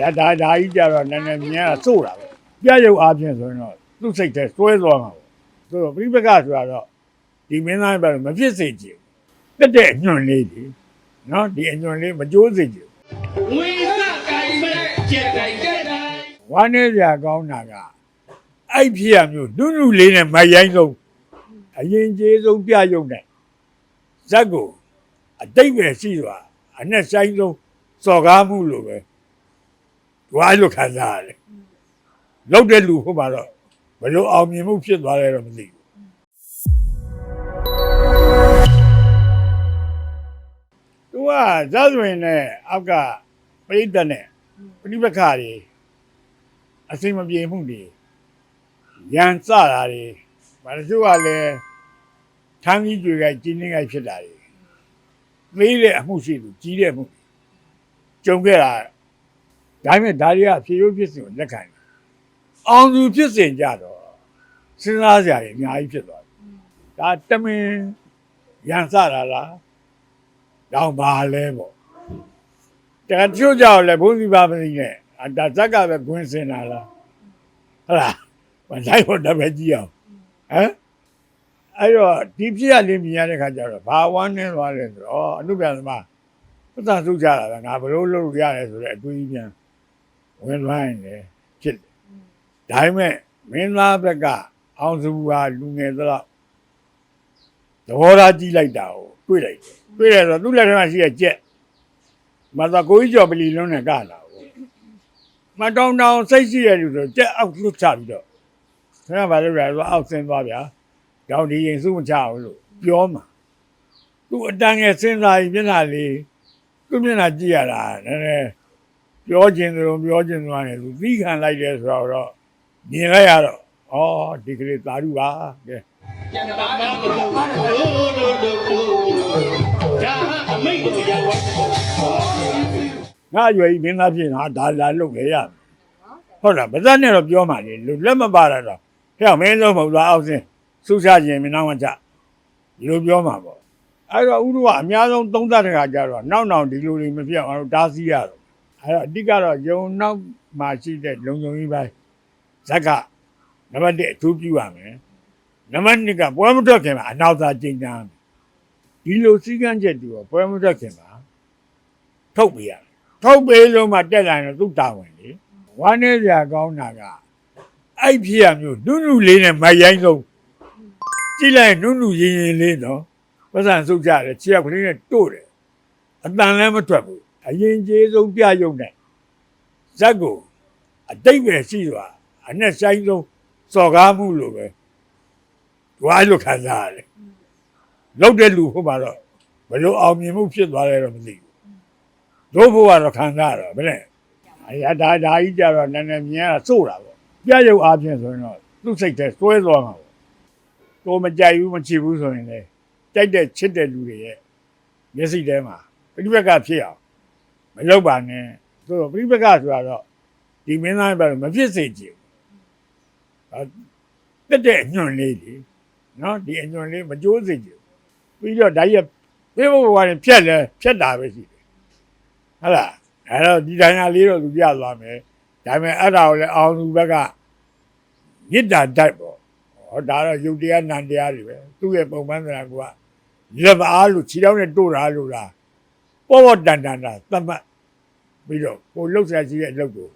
ဒါဒါဒါကြီးကြတော့နည်းနည်းမြန်တာစိုးတာပဲပြရုပ်အားဖြင့်ဆိုရင်တော့သူ့စိတ်ထဲစွဲသွားမှာပေါ့ဆိုတော့ပြိပကဆိုတာတော့ဒီမင်းသားပဲမဖြစ်စေချင်ဘူးတက်တဲ့အညွန့်လေးဒီနော်ဒီအညွန့်လေးမကြိုးစေချင်ဘူးဝိသကိုင်မဲ့ကျက်တိုင်းကျက်တိုင်းဝမ်းနေစရာကောင်းတာကအဲ့ဖြစ်ရမျိုးနုနုလေးနဲ့မရိုင်းဆုံးအရင်ကျေးဆုံးပြရုံနဲ့ဇက်ကိုအတိတ်ပဲရှိသွားအနဲ့ဆိုင်ဆုံးစော်ကားမှုလို့ပဲ ဝါလို့ခံစားရတယ်လောက်တဲ့လူဟုတ်ပါတော့ဘယ်လိုအောင်မြင်မှုဖြစ်သွားလဲတော့မသိဘူးသူကဇက်သွင်းနဲ့အောက်ကပြိတ္တနဲ့ပြိပခါတွေအစိမ်မပြေမှုတွေရန်စတာတွေဘာလို့သူကလည်းထမ်းကြီးတွေကကျင်းနေကြဖြစ်တာတွေသေးတဲ့အမှုရှိသူကြီးတဲ့အမှုကြုံခဲ့တာ ဒါပေမဲ့ဒါတွေကဖြေရိုးဖြစ်စဉ်ကိုလက်ခံတယ်အောင်သူဖြစ်စဉ်ကြတော့စဉ်းစားစရာတွေအများကြီးဖြစ်သွားတယ်ဒါတမင်ရန်စတာလားတော့ဘာလဲပေါ့တကယ်ချို့ကြောက်လဲဘုန်းကြီးပါမသိနဲ့အဒါဇက်ကပဲဂွင်းစင်လာလားဟုတ်လားမလိုက်ဖို့တပည့်ကြည့်အောင်ဟမ်အဲ့တော့ဒီဖြစ်ရလေးမြင်ရတဲ့ခါကျတော့ဘာဝမ်းနေသွားလဲဆိုတော့အနုပြန်သမားပသဆုကြတာပဲငါဘယ်လိုလုပ်လို့ရတယ်ဆိုတော့အတွေးကြီးပြန် ဝင်သွားရင်လေဖြစ်တယ်ဒါပေမဲ့မင်းသားဘက်ကအောင်စုဟာလူငယ်သလောက်သဘောထားကြည့်လိုက်တာကိုတွေ့လိုက်တယ်တွေ့တယ်ဆိုတော့သူ့လက်ထက်မှာရှိတဲ့ကြက်မသာကိုကြီးကျော်ပလီလုံးနဲ့ကလာဘူးမတောင်းတောင်းစိတ်ရှိတဲ့လူဆိုကြက်အောက်လွတ်ချပြီးတော့ဆရာဘာလို့လဲဆိုအောက်ဆင်းသွားဗျာကြောင်ဒီရင်စုမချဘူးလို့ပြောမှာသူအတန်းငယ်စဉ်းစားရင်မျက်နှာလေးသူ့မျက်နှာကြည့်ရတာနည်းနည်း ပြောခြင်းသလိုပြောခြင်းသလိုနဲ့သူသီးခံလိုက်တယ်ဆိုတော့မြင်လိုက်ရတော့ဩဒီကလေးသာဓုပါကဲကျန်ပါတော့ဘိုးတို့တို့ကိုဒါအမိတ်ကိုရောက်သွားငါအရွယ်ကြီးမင်းသားဖြစ်နေတာဒါလာလုပ်လေရမယ်ဟုတ်လားဗဇက်နဲ့တော့ပြောမှလေလူလက်မပါတာတော့ဟဲ့မင်းလုံးမဟုတ်လားအောက်စင်းစူးချခြင်းမင်းနောက်မှကြဒီလိုပြောမှာပေါ့အဲ့တော့ဥဒုကအများဆုံးသုံးသပ်တဲ့ခါကျတော့နောက်နောက်ဒီလိုတွေမပြောင်းအောင်တားဆီးရတော့ အဲ့တော့အဓိကတော့ယုံနောက်မှာရှိတဲ့လုံခြုံရေးပိုင်းဇက်ကနံပါတ်1အထူးပြုရမယ်နံပါတ်2ကပွဲမထွက်ခင်မှာအနောက်သားကျင်းကြမယ်ဒီလိုစည်းကမ်းချက်တွေပေါ့ပွဲမထွက်ခင်မှာထုတ်ပြရမယ်ထုတ်ပေးလို့မှတက်လာရင်တော့သူ့တာဝန်လေဝမ်းနေစရာကောင်းတာကအဲ့ဖြစ်ရမျိုးနုနုလေးနဲ့မရိုင်းဆုံးကြည့်လိုက်နုနုရင်ရင်လေးနော်ပတ်စံစုပ်ကြတယ်ခြေကလေးနဲ့တို့တယ်အတန်လည်းမထွက်ဘူး အရင်ကျေးဆုံးပြရုံနဲ့ဇက်ကိုအတိတ်ပဲရှိသွားအနဲ့ဆိုင်ဆုံးစော်ကားမှုလို့ပဲဝါလို့ခံစားရတယ်လောက်တဲ့လူဟုတ်ပါတော့ဘယ်လိုအောင်မြင်မှုဖြစ်သွားလဲတော့မသိဘူးတို့ဘုရားတော့ခံစားရတော့ဗလဲအရာဒါဒါကြီးကြတော့နည်းနည်းမြန်တာစိုးတာပေါ့ပြရုပ်အားဖြင့်ဆိုရင်တော့သူ့စိတ်ထဲစွဲသွားမှာပေါ့ကိုမကြိုက်ဘူးမချစ်ဘူးဆိုရင်လေတိုက်တဲ့ချစ်တဲ့လူတွေရဲ့မျက်စိထဲမှာပြိပက္ခဖြစ်အောင် မလုပ်ပါနဲ့ဆိုတော့ပြိပက္ခဆိုတာတော့ဒီမင်းသားပဲမဖြစ်စေချင်ဘူးတက်တဲ့အညွန့်လေးဒီနော်ဒီအညွန့်လေးမကြိုးစေချင်ဘူးပြီးတော့ဒါကြီးပြေဖို့ဘဝနဲ့ဖြတ်လဲဖြတ်တာပဲရှိတယ်ဟုတ်လားအဲ့တော့ဒီတိုင်းသားလေးတော့သူပြသွားမယ်ဒါပေမဲ့အဲ့ဒါကိုလည်းအောင်သူဘက်ကမြစ်တာတတ်ပေါ့ဟောဒါတော့ယုတ်တရားနံတရားတွေပဲသူ့ရဲ့ပုံမှန်သဏ္ဍာန်ကလက်မအားလို့ခြေထောက်နဲ့တို့တာလို့လား ပေါ်ပေါ်တန်တန်တာသတ်မှတ်ပြီးတော့ကိုလှုပ်ရှားရှိတဲ့အလုပ်ကို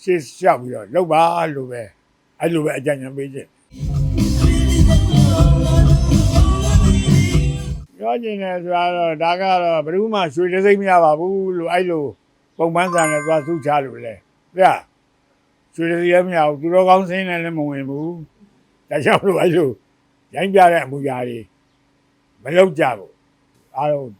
ရှေ့လျှောက်ပြီးတော့လှုပ်ပါလို့ပဲအဲ့လိုပဲအကြံဉာဏ်ပေးခြင်းပြောချင်တယ်ဆိုတာတော့ဒါကတော့ဘယ်သူမှရွှေတစိမ့်မရပါဘူးလို့အဲ့လိုပုံမှန်စာနဲ့သွားစုချလို့လေပြရွှေတစိမ့်မရဘူးသူတော်ကောင်းစင်းနဲ့လည်းမဝင်ဘူးဒါကြောင့်လို့အဲ့လိုရိုင်းပြတဲ့အမူအရာတွေမလုပ်ကြဘူးအားလုံး